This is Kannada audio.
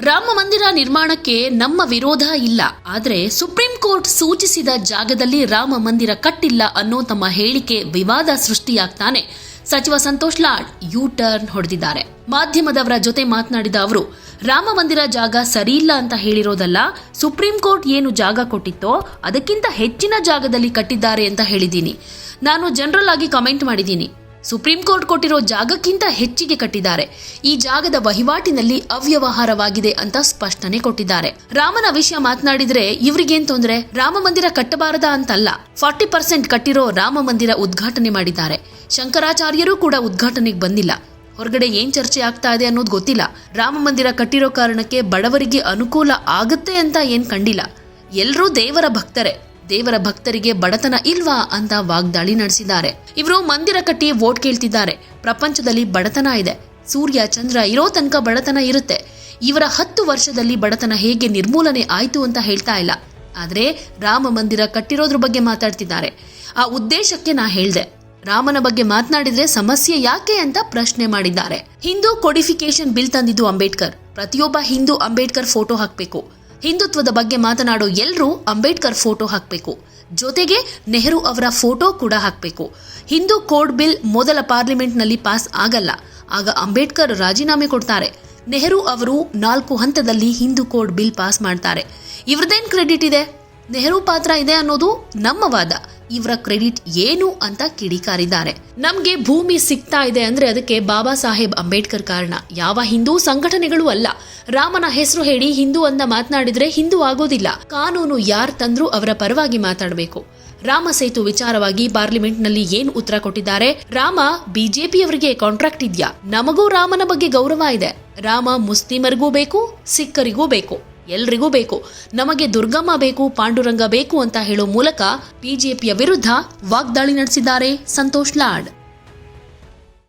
ರಾಮ ಮಂದಿರ ನಿರ್ಮಾಣಕ್ಕೆ ನಮ್ಮ ವಿರೋಧ ಇಲ್ಲ. ಆದರೆ ಸುಪ್ರೀಂ ಕೋರ್ಟ್ ಸೂಚಿಸಿದ ಜಾಗದಲ್ಲಿ ರಾಮ ಮಂದಿರ ಕಟ್ಟಿಲ್ಲ ಅನ್ನೋ ತಮ್ಮ ಹೇಳಿಕೆ ವಿವಾದ ಸೃಷ್ಟಿಯಾಗ್ತಾನೆ. ಸಚಿವ ಸಂತೋಷ್ ಲಾಡ್ ಯು ಟರ್ನ್ ಹೊಡೆದಿದ್ದಾರೆ. ಮಾಧ್ಯಮದವರ ಜೊತೆ ಮಾತನಾಡಿದ ಅವರು, ರಾಮ ಮಂದಿರ ಜಾಗ ಸರಿಯಿಲ್ಲ ಅಂತ ಹೇಳಿರೋದಲ್ಲ, ಸುಪ್ರೀಂ ಕೋರ್ಟ್ ಏನು ಜಾಗ ಕೊಟ್ಟಿತ್ತೋ ಅದಕ್ಕಿಂತ ಹೆಚ್ಚಿನ ಜಾಗದಲ್ಲಿ ಕಟ್ಟಿದ್ದಾರೆ ಅಂತ ಹೇಳಿದ್ದೀನಿ. ನಾನು ಜನರಲ್ ಆಗಿ ಕಮೆಂಟ್ ಮಾಡಿದ್ದೀನಿ. ಸುಪ್ರೀಂ ಕೋರ್ಟ್ ಕೊಟ್ಟಿರೋ ಜಾಗಕ್ಕಿಂತ ಹೆಚ್ಚಿಗೆ ಕಟ್ಟಿದ್ದಾರೆ. ಈ ಜಾಗದ ವಹಿವಾಟಿನಲ್ಲಿ ಅವ್ಯವಹಾರವಾಗಿದೆ ಅಂತ ಸ್ಪಷ್ಟನೆ ಕೊಟ್ಟಿದ್ದಾರೆ. ರಾಮನ ವಿಷಯ ಮಾತನಾಡಿದ್ರೆ ಇವರಿಗೇನ್ ತೊಂದ್ರೆ? ರಾಮ ಮಂದಿರ ಕಟ್ಟಬಾರದ ಅಂತಲ್ಲ. ಫಾರ್ಟಿ ಪರ್ಸೆಂಟ್ ಕಟ್ಟಿರೋ ರಾಮ ಮಂದಿರ ಉದ್ಘಾಟನೆ ಮಾಡಿದ್ದಾರೆ. ಶಂಕರಾಚಾರ್ಯರು ಕೂಡ ಉದ್ಘಾಟನೆಗೆ ಬಂದಿಲ್ಲ. ಹೊರಗಡೆ ಏನ್ ಚರ್ಚೆ ಆಗ್ತಾ ಇದೆ ಅನ್ನೋದು ಗೊತ್ತಿಲ್ಲ. ರಾಮ ಮಂದಿರ ಕಟ್ಟಿರೋ ಕಾರಣಕ್ಕೆ ಬಡವರಿಗೆ ಅನುಕೂಲ ಆಗುತ್ತೆ ಅಂತ ಏನ್ ಕಂಡಿಲ್ಲ. ಎಲ್ಲರೂ ದೇವರ ಭಕ್ತರೆ. ದೇವರ ಭಕ್ತರಿಗೆ ಬಡತನ ಇಲ್ವಾ ಅಂತ ವಾಗ್ದಾಳಿ ನಡೆಸಿದ್ದಾರೆ. ಇವರು ಮಂದಿರ ಕಟ್ಟಿ ವೋಟ್ ಕೇಳ್ತಿದ್ದಾರೆ. ಪ್ರಪಂಚದಲ್ಲಿ ಬಡತನ ಇದೆ. ಸೂರ್ಯ, ಚಂದ್ರ ಇರೋ ತನಕ ಬಡತನ ಇರುತ್ತೆ. ಇವರ ಹತ್ತು ವರ್ಷದಲ್ಲಿ ಬಡತನ ಹೇಗೆ ನಿರ್ಮೂಲನೆ ಆಯ್ತು ಅಂತ ಹೇಳ್ತಾ ಇಲ್ಲ. ಆದ್ರೆ ರಾಮ ಮಂದಿರ ಕಟ್ಟಿರೋದ್ರ ಬಗ್ಗೆ ಮಾತಾಡ್ತಿದ್ದಾರೆ. ಆ ಉದ್ದೇಶಕ್ಕೆ ನಾ ಹೇಳ್ದೆ. ರಾಮನ ಬಗ್ಗೆ ಮಾತನಾಡಿದ್ರೆ ಸಮಸ್ಯೆ ಯಾಕೆ ಅಂತ ಪ್ರಶ್ನೆ ಮಾಡಿದ್ದಾರೆ. ಹಿಂದೂ ಕೋಡಿಫಿಕೇಶನ್ ಬಿಲ್ ತಂದಿದ್ದು ಅಂಬೇಡ್ಕರ್. ಪ್ರತಿಯೊಬ್ಬ ಹಿಂದೂ ಅಂಬೇಡ್ಕರ್ ಫೋಟೋ ಹಾಕಬೇಕು. ಹಿಂದುತ್ವದ ಬಗ್ಗೆ ಮಾತನಾಡೋ ಎಲ್ಲರೂ ಅಂಬೇಡ್ಕರ್ ಫೋಟೋ ಹಾಕಬೇಕು. ಜೊತೆಗೆ ನೆಹರು ಅವರ ಫೋಟೋ ಕೂಡ ಹಾಕಬೇಕು. ಹಿಂದೂ ಕೋಡ್ ಬಿಲ್ ಮೊದಲ ಪಾರ್ಲಿಮೆಂಟ್ನಲ್ಲಿ ಪಾಸ್ ಆಗಲ್ಲ. ಆಗ ಅಂಬೇಡ್ಕರ್ ರಾಜೀನಾಮೆ ಕೊಡ್ತಾರೆ. ನೆಹರು ಅವರು ನಾಲ್ಕು ಹಂತದಲ್ಲಿ ಹಿಂದೂ ಕೋಡ್ ಬಿಲ್ ಪಾಸ್ ಮಾಡ್ತಾರೆ. ಇವ್ರದ್ದೇನು ಕ್ರೆಡಿಟ್ ಇದೆ? ನೆಹರು ಪಾತ್ರ ಇದೆ ಅನ್ನೋದು ನಮ್ಮ ವಾದ. ಇವರ ಕ್ರೆಡಿಟ್ ಏನು ಅಂತ ಕಿಡಿಕಾರಿದ್ದಾರೆ. ನಮ್ಗೆ ಭೂಮಿ ಸಿಗ್ತಾ ಇದೆ ಅಂದ್ರೆ ಅದಕ್ಕೆ ಬಾಬಾ ಸಾಹೇಬ್ ಅಂಬೇಡ್ಕರ್ ಕಾರಣ. ಯಾವ ಹಿಂದೂ ಸಂಘಟನೆಗಳು ಅಲ್ಲ. ರಾಮನ ಹೆಸರು ಹೇಳಿ ಹಿಂದೂ ಅಂತ ಮಾತನಾಡಿದ್ರೆ ಹಿಂದೂ ಆಗೋದಿಲ್ಲ. ಕಾನೂನು ಯಾರ್ ತಂದ್ರೂ ಅವರ ಪರವಾಗಿ ಮಾತಾಡಬೇಕು. ರಾಮ ಸೇತು ವಿಚಾರವಾಗಿ ಪಾರ್ಲಿಮೆಂಟ್ನಲ್ಲಿ ಏನ್ ಉತ್ತರ ಕೊಟ್ಟಿದ್ದಾರೆ? ರಾಮ, ಬಿಜೆಪಿಯವರಿಗೆ ಕಾಂಟ್ರಾಕ್ಟ್ ಇದ್ಯಾ? ನಮಗೂ ರಾಮನ ಬಗ್ಗೆ ಗೌರವ ಇದೆ. ರಾಮ ಮುಸ್ಲಿಮರಿಗೂ ಬೇಕು, ಸಿಖ್ಖರಿಗೂ ಬೇಕು. ಎಲ್ರಿಗೂ ಬೇಕು. ನಮಗೆ ದುರ್ಗಮ್ಮ ಬೇಕು, ಪಾಂಡುರಂಗ ಬೇಕು ಅಂತ ಹೇಳೋ ಮೂಲಕ ಬಿಜೆಪಿಯ ವಿರುದ್ಧ ವಾಗ್ದಾಳಿ ನಡೆಸಿದ್ದಾರೆ ಸಂತೋಷ್ ಲಾಡ್.